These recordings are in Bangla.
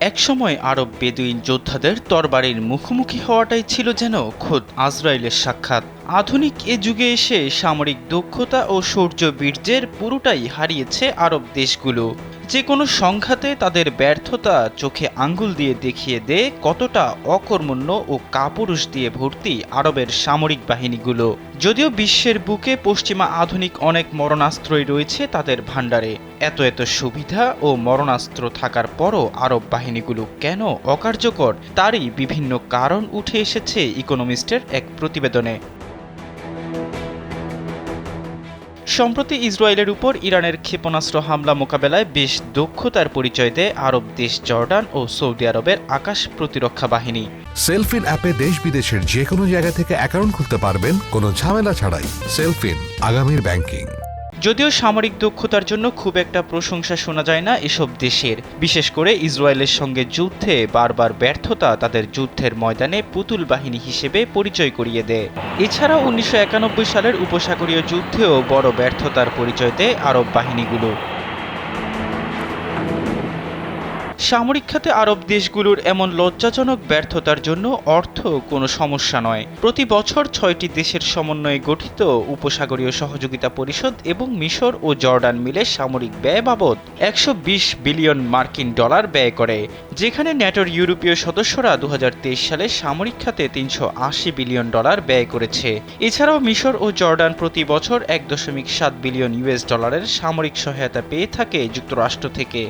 একসময় আরব বেদুইন যোদ্ধাদের তরবারির মুখোমুখি হওয়াটাই ছিল যেন খোদ আজরাইলের সাক্ষাৎ। আধুনিক এ যুগে এসে সামরিক দক্ষতা ও শৌর্য বীর্যের পুরোটাই হারিয়েছে আরব দেশগুলো। যে কোনো সংঘাতে তাদের ব্যর্থতা চোখে আঙ্গুল দিয়ে দেখিয়ে দে কতটা অকর্মণ্য ও কাপুরুষ দিয়ে ভর্তি আরবের সামরিক বাহিনীগুলো। যদিও বিশ্বের বুকে পশ্চিমা আধুনিক অনেক মরণাস্ত্রই রয়েছে তাদের ভাণ্ডারে। এত এত সুবিধা ও মরণাস্ত্র থাকার পরও আরব বাহিনীগুলো কেন অকার্যকর? তারই বিভিন্ন কারণ উঠে এসেছে ইকোনমিস্টের এক প্রতিবেদনে। সম্প্রতি ইসরায়েলের উপর ইরানের ক্ষেপণাস্ত্র হামলা মোকাবেলায় বেশ দক্ষতার পরিচয় দেয় আরব দেশ জর্ডান ও সৌদি আরবের আকাশ প্রতিরক্ষা বাহিনী। সেলফিন অ্যাপে দেশ বিদেশের যে কোনো জায়গা থেকে অ্যাকাউন্ট খুলতে পারবেন, কোনো ঝামেলা ছাড়াই। সেলফিন, আগামীর ব্যাংকিং। যদিও সামরিক দক্ষতার জন্য খুব একটা প্রশংসা শোনা যায় না এসব দেশের। বিশেষ করে ইসরায়েলের সঙ্গে যুদ্ধে বারবার ব্যর্থতা তাদের যুদ্ধের ময়দানে পুতুল বাহিনী হিসেবে পরিচয় করিয়ে দেয়। এছাড়া উনিশশো একানব্বই সালের উপসাগরীয় যুদ্ধেও বড় ব্যর্থতার পরিচয় দেয় আরব বাহিনীগুলো। সামরিক খাতে আরব দেশগুলোর এমন লজ্জাজনক ব্যর্থতার জন্য অর্থ কোনো সমস্যা নয়। প্রতি বছর ছয়টি দেশের সমন্বয়ে গঠিত উপসাগরীয় সহযোগিতা পরিষদ এবং মিশর ও জর্ডান মিলে সামরিক ব্যয় বাবদ একশো বিশ বিলিয়ন মার্কিন ডলার ব্যয় করে, যেখানে ন্যাটোর ইউরোপীয় সদস্যরা দু হাজার তেইশ সালে সামরিক খাতে তিনশো আশি বিলিয়ন ডলার ব্যয় করেছে। এছাড়াও মিশর ও জর্ডান প্রতি বছর এক দশমিক সাত বিলিয়ন ইউএস ডলারের সামরিক সহায়তা পেয়ে থাকে যুক্তরাষ্ট্র থেকে।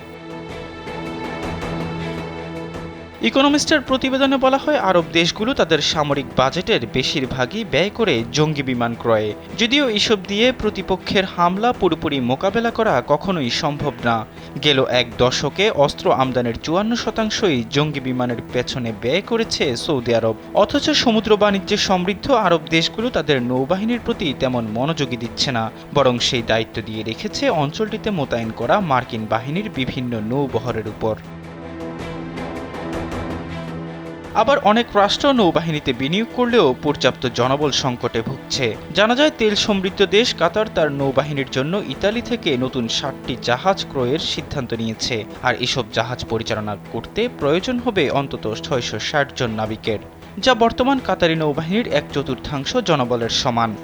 ইকোনমিস্টের প্রতিবেদনে বলা হয়, আরব দেশগুলো তাদের সামরিক বাজেটের বেশিরভাগই ব্যয় করে জঙ্গি বিমান ক্রয়ে। যদিও এসব দিয়ে প্রতিপক্ষের হামলা পুরোপুরি মোকাবেলা করা কখনোই সম্ভব না। গেল এক দশকে অস্ত্র আমদানির চুয়ান্ন শতাংশই জঙ্গি বিমানের পেছনে ব্যয় করেছে সৌদি আরব। অথচ সমুদ্র বাণিজ্যে সমৃদ্ধ আরব দেশগুলো তাদের নৌবাহিনীর প্রতি তেমন মনোযোগী দিচ্ছে না, বরং সেই দায়িত্ব দিয়ে রেখেছে অঞ্চলটিতে মোতায়েন করা মার্কিন বাহিনীর বিভিন্ন নৌবহরের উপর। আবার অনেক রাষ্ট্র নৌবাহিনীতে বিনিয়োগ করলেও পর্যাপ্ত জনবল সংকটে ভুগছে। জানা যায়, তেল সমৃদ্ধ দেশ কাতার তার নৌবাহিনীর জন্য ইতালি থেকে নতুন ষাটটি জাহাজ ক্রয়ের সিদ্ধান্ত নিয়েছে। আর এসব জাহাজ পরিচালনা করতে প্রয়োজন হবে অন্তত ছয়শো ষাট জন নাবিকের, যা বর্তমান কাতারি নৌবাহিনীর এক চতুর্থাংশ জনবলের সমান।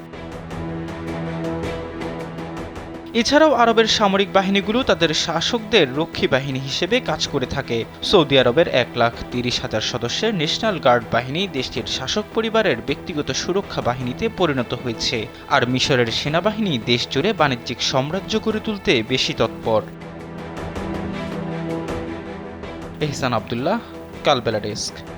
এছাড়াও আরবের সামরিক বাহিনীগুলো তাদের শাসকদের রক্ষী বাহিনী হিসেবে কাজ করে থাকে। সৌদি আরবের এক লাখ তিরিশ হাজার সদস্যের ন্যাশনাল গার্ড বাহিনী দেশটির শাসক পরিবারের ব্যক্তিগত সুরক্ষা বাহিনীতে পরিণত হয়েছে। আর মিশরের সেনাবাহিনী দেশ জুড়ে বাণিজ্যিক সাম্রাজ্য গড়ে তুলতে বেশি তৎপর। এহসান আবদুল্লাহ, কালবেলা ডেস্ক।